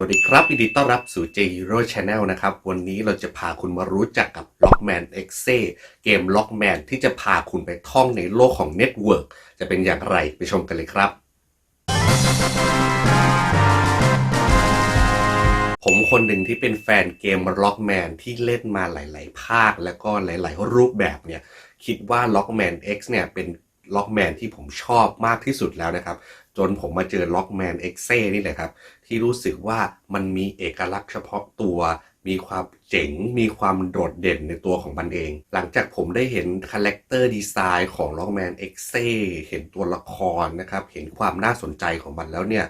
สวัสดีครับยินดีต้อนรับสู่ J Hero Channel นะครับ วันนี้เราจะพาคุณมารู้จักกับ Lockman X เกม Lockman ที่จะพาคุณไปท่องในโลกของ Network จะเป็นอย่างไรไปชมกันเลยครับ ผมคนหนึ่งที่เป็นแฟนเกม Lockman ที่เล่นมาหลาย ๆ ภาค แล้วก็หลาย ๆ รูปแบบเนี่ย คิดว่า Lockman X เนี่ยเป็น Lockman ที่ผมชอบมากที่สุดแล้วนะครับ จนผมมาเจอ Lockman X นี่แหละครับ ที่รู้สึกว่ามันมีเอกลักษณ์เฉพาะตัว มีความเจ๋ง มีความโดดเด่นในตัวของมันเอง หลังจากผมได้เห็นคาแรคเตอร์ดีไซน์ของ Lockman X เซเห็นตัวละครนะครับ เห็นความน่าสนใจของมันแล้วเนี่ย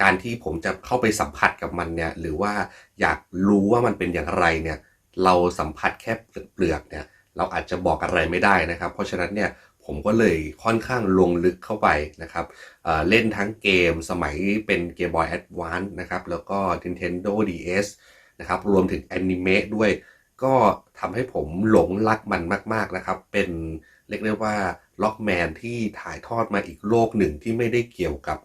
การที่ผมจะเข้าไปสัมผัสกับมันเนี่ย หรือว่าอยากรู้ว่ามันเป็นอย่างไรเนี่ย เราสัมผัสแค่เปลือกเนี่ย เราอาจจะบอกอะไรไม่ได้นะครับ เพราะฉะนั้นเนี่ย ผมก็เลยค่อนข้างลงลึกเข้าไปนะครับเเล่นทั้งเกมสมัยเป็น Game Boy Advance นะครับ แล้วก็ Nintendo DS นะครับ รวมถึงแอนิเมะด้วย ก็ทำให้ผมหลงรักมันมาก ๆ นะครับ เป็นเรียกได้ว่าล็อกแมนที่ถ่ายทอดมาอีกโลกหนึ่งที่ไม่ได้เกี่ยวกับ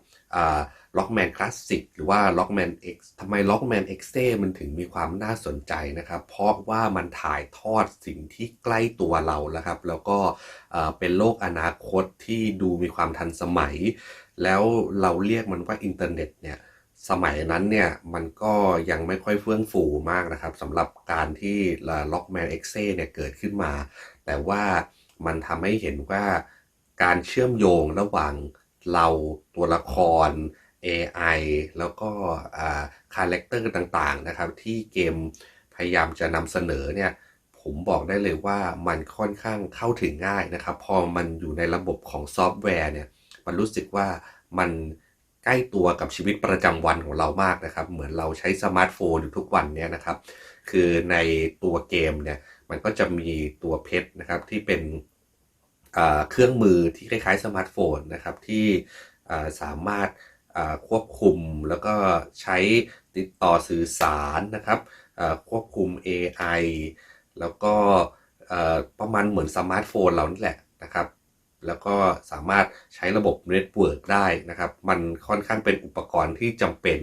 ล็อกแมนคลาสสิกหรือว่าล็อกแมน X ทำไมล็อกแมน X เมันถึงมีความน่าสนใจนะครับ เพราะว่ามันถ่ายทอดสิ่งที่ใกล้ตัวเราแล้วครับ แล้วก็เอ่อเป็นโลกอนาคตที่ดูมีความทันสมัย แล้วเราเรียกมันว่าอินเทอร์เน็ตเนี่ยสมัยนั้นเนี่ยมันก็ยังไม่ค่อยเฟื่องฟูมากนะครับสำหรับการที่ล็อกแมนเอ็กเซ่เนี่ยเกิดขึ้นมา แต่ว่ามันทำให้เห็นว่าการเชื่อมโยงระหว่าง เราตัวละคร AI แล้วก็คาแรคเตอร์ต่างๆนะครับ ที่เกมพยายามจะนำเสนอเนี่ยผมบอกได้เลยว่ามันค่อนข้างเข้าถึงง่ายนะครับ พอมันอยู่ในระบบของซอฟต์แวร์เนี่ยมันรู้สึกว่ามันใกล้ตัวกับชีวิตประจำวันของเรามากนะครับ เหมือนเราใช้สมาร์ทโฟนอยู่ทุกวันเนี่ยนะครับ คือในตัวเกมเนี่ยมันก็จะมีตัวเพชรนะครับที่เป็น เครื่องมือที่คล้ายๆสมาร์ทโฟนนะครับที่สามารถควบคุมแล้วก็ใช้ติดต่อสื่อสารนะครับควบคุม AI แล้วก็ประมาณเหมือนสมาร์ทโฟนเรานี่แหละนะครับ แล้วก็สามารถใช้ระบบเน็ตเวิร์กได้นะครับ มันค่อนข้างเป็นอุปกรณ์ที่จำเป็น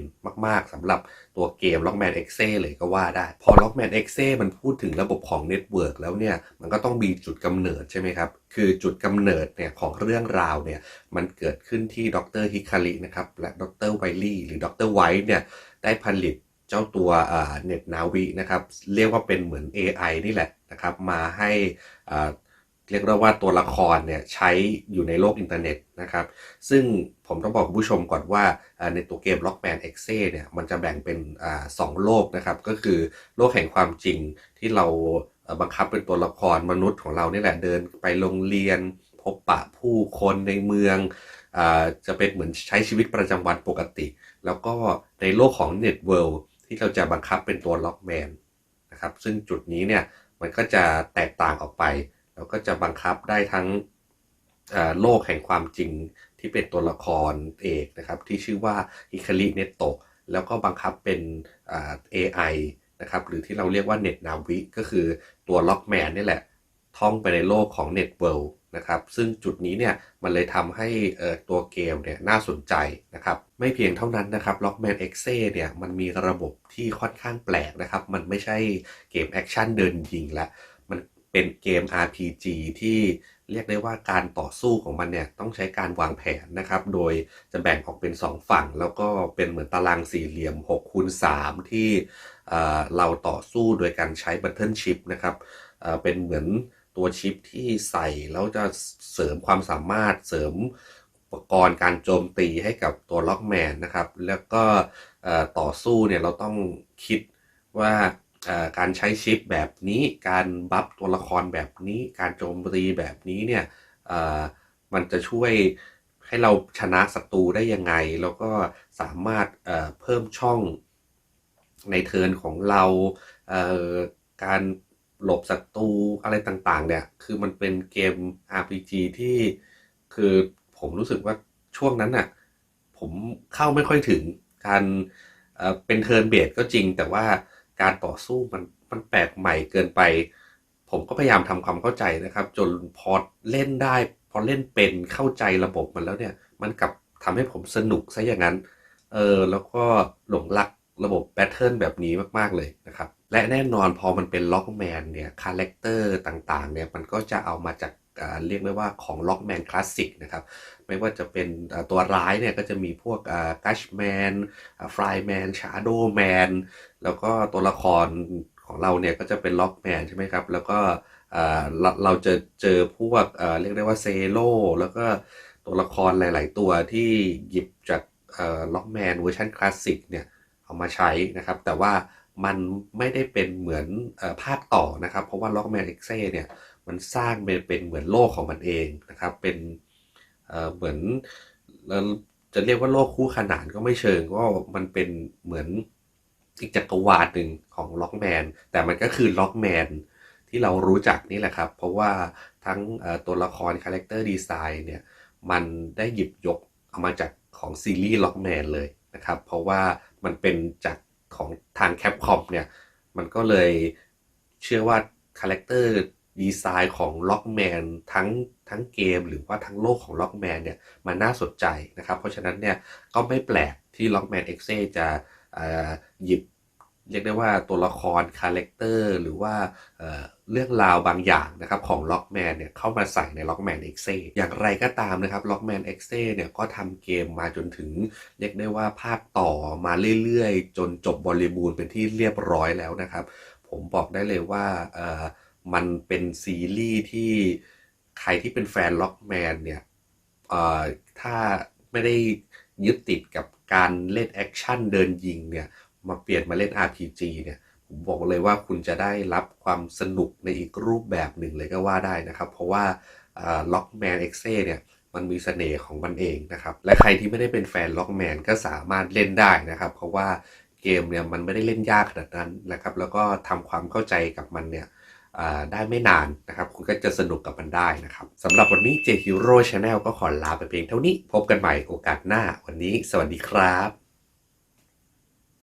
มาก ๆสำหรับตัวเกม Lockman X เลยก็ว่าได้ พอ Lockman X มันพูดถึงระบบของเน็ตเวิร์กแล้วเนี่ย มันก็ต้องมีจุดกำเนิดใช่ไหมครับ คือจุดกำเนิดเนี่ยของเรื่องราวเนี่ย มันเกิดขึ้นที่ดรฮิคารินะครับ และดรไวลี่หรือดรไวท์เนี่ย ได้ผลิตเจ้าตัวเน็ตนาวีนะครับ เรียกว่าเป็นเหมือน AI นี่แหละนะครับ มาให้ เรียกได้ว่าตัวละครเนี่ยใช้อยู่ในโลกอินเทอร์เน็ตนะครับ ซึ่งผมต้องบอกคุณผู้ชมก่อนว่าในตัวเกม Lockman X เนี่ยมันจะแบ่งเป็นอสองโลกนะครับ ก็คือโลกแห่งความจริงที่เราบังคับเป็นตัวละครมนุษย์ของเราเนี่แหละเดินไปโรงเรียน พบปะผู้คนในเมืองอจะเป็นเหมือนใช้ชีวิตประจำวันปกติ แล้วก็ในโลกของ Net World ที่เราจะบังคับเป็นตัว Lockman นะครับซึ่งจุดนี้เนี่ยมันก็จะแตกต่างออกไป เราก็จะบังคับได้ทั้งโลกแห่งความจริงที่เป็นตัวละครเอกนะครับ ที่ชื่อว่าฮิคาริเนโตะแล้วก็บังคับเป็น AI นะครับหรือที่เราเรียกว่าเน็ตนาวิก็คือตัวล็อกแมนนี่แหละ ท่องไปในโลกของเน็ตเวิลด์นะครับซึ่งจุดนี้เนี่ยมันเลยทำให้ตัวเกมเนี่ยน่าสนใจนะครับไม่เพียงเท่านั้นนะครับ Lockman X เนี่ยมันมีระบบที่ค่อนข้างแปลกนะครับ มันไม่ใช่เกมแอคชั่นเดินยิงแล้ว เป็นเกม RPG ที่เรียกได้ว่าการต่อสู้ของมันเนี่ยต้องใช้การวางแผนนะครับ โดยจะแบ่งออกเป็น 2 ฝั่ง แล้วก็เป็นเหมือนตารางสี่เหลี่ยม6คูณ3ที่เราต่อสู้โดยการใช้บัตเทิลชิพนะครับเป็นเหมือนตัวชิปที่ใส่แล้วจะเสริมความสามารถเสริมอุปกรณ์การโจมตีให้กับตัวล็อกแมนนะครับ แล้วก็ต่อสู้เนี่ยเราต้องคิดว่า การใช้ชิปแบบนี้ การบัฟตัวละครแบบนี้ การโจมตีแบบนี้เนี่ยมันจะช่วยให้เราชนะศัตรูได้ยังไง แล้วก็สามารถเพิ่มช่องในเทิร์นของเราการหลบศัตรูอะไรต่างๆ เนี่ย คือมันเป็นเกม RPG ที่คือผมรู้สึกว่าช่วงนั้นน่ะ ผมเข้าไม่ค่อยถึงการเป็นเทิร์นเบสก็จริงแต่ว่า การต่อสู้มันมันแปลกใหม่เกินไป ผมก็พยายามทำความเข้าใจนะครับ จนพอเล่นได้ พอเล่นเป็นเข้าใจระบบมันแล้วเนี่ย มันกลับทำให้ผมสนุกซะอย่างนั้น เออแล้วก็หลงรักระบบทิร์นแบบนี้มาก ๆ เลยนะครับ และแน่นอนพอมันเป็นล็อกแมนเนี่ยคาแรคเตอร์ต่างๆเนี่ยมันก็จะเอามาจากเรียกได้ว่าของล็อกแมนคลาสสิกนะครับไม่ว่าจะเป็นตัวร้ายเนี่ยก็จะมีพวกกัชแมนฟลายแมนชาร์โดแมนแล้วก็ตัวละครของเราเนี่ยก็จะเป็นล็อกแมนใช่ไหมครับแล้วก็เราเราจะเจอพวกเรียกได้ว่าเซโลแล้วก็ตัวละครหลาย ๆ ตัวที่หยิบจากล็อกแมนเวอร์ชันคลาสสิกเนี่ยเอามาใช้นะครับแต่ว่า มันไม่ได้เป็นเหมือนอภาคต่อนะครับ เพราะว่าล็อกแมนเอ็กเซ่เนี่ยมันสร้างเป็นเหมือนโลกของมันเองนะครับ เป็นเเหมือนจะเรียกว่าโลกคู่ขนานก็ไม่เชิงก็มันเป็นเหมือนอีกจักรวาลหนึ่งของล็อกแมนแต่มันก็คือล็อกแมนที่เรารู้จักนี่แหละครับ เพราะว่าทั้งตัวละครคาแรคเตอร์ดีไซน์เนี่ยมันได้หยิบยกเอามาจากของซีรีส์ล็อกแมนเลยนะครับ เพราะว่ามันเป็นจาก ของทางแคปคอมเนี่ย มันก็เลยเชื่อว่าคาแรคเตอร์ดีไซน์ของล็อกแมนทั้งทั้งเกมหรือว่าทั้งโลกของล็อกแมนเนี่ยมันน่าสนใจนะครับ เพราะฉะนั้นเนี่ยก็ไม่แปลกที่ล็อกแมนเอ็กเซจะหยิบ เรียกได้ว่าตัวละครคาแรคเตอร์หรือว่าเรื่องราวบางอย่างนะครับของล็อกแมนเนี่ยเข้ามาใส่ในล็อกแมนเอ็กเซอย่างไรก็ตามนะครับล็อกแมนเอ็กเซเนี่ยก็ทำเกมมาจนถึง เรียกได้ว่าภาคต่อมาเรื่อยๆ จนจบบริบูรณ์เป็นที่เรียบร้อยแล้วนะครับ ผมบอกได้เลยว่าเออมันเป็นซีรีส์ที่ใครที่เป็นแฟนล็อกแมนเนี่ยเออถ้าไม่ได้ยึดติดกับการเล่นแอคชั่นเดินยิงเนี่ย มาเปลี่ยนมาเล่น RPG เนี่ยผมบอกเลยว่าคุณจะได้รับความสนุกในอีกรูปแบบหนึ่งเลยก็ว่าได้นะครับ เพราะว่าล็อกแมนเอ็กเซเนี่ยมันมีเสน่ห์ของมันเองนะครับ และใครที่ไม่ได้เป็นแฟนล็อกแมนก็สามารถเล่นได้นะครับ เพราะว่าเกมเนี่ยมันไม่ได้เล่นยากขนาดนั้นนะครับ แล้วก็ทำความเข้าใจกับมันเนี่ยได้ไม่นานนะครับ คุณก็จะสนุกกับมันได้นะครับสำหรับวันนี้ J Hero Channel ก็ขอลาไปเพียงเท่านี้ พบกันใหม่โอกาสหน้าวันนี้ สวัสดีครับ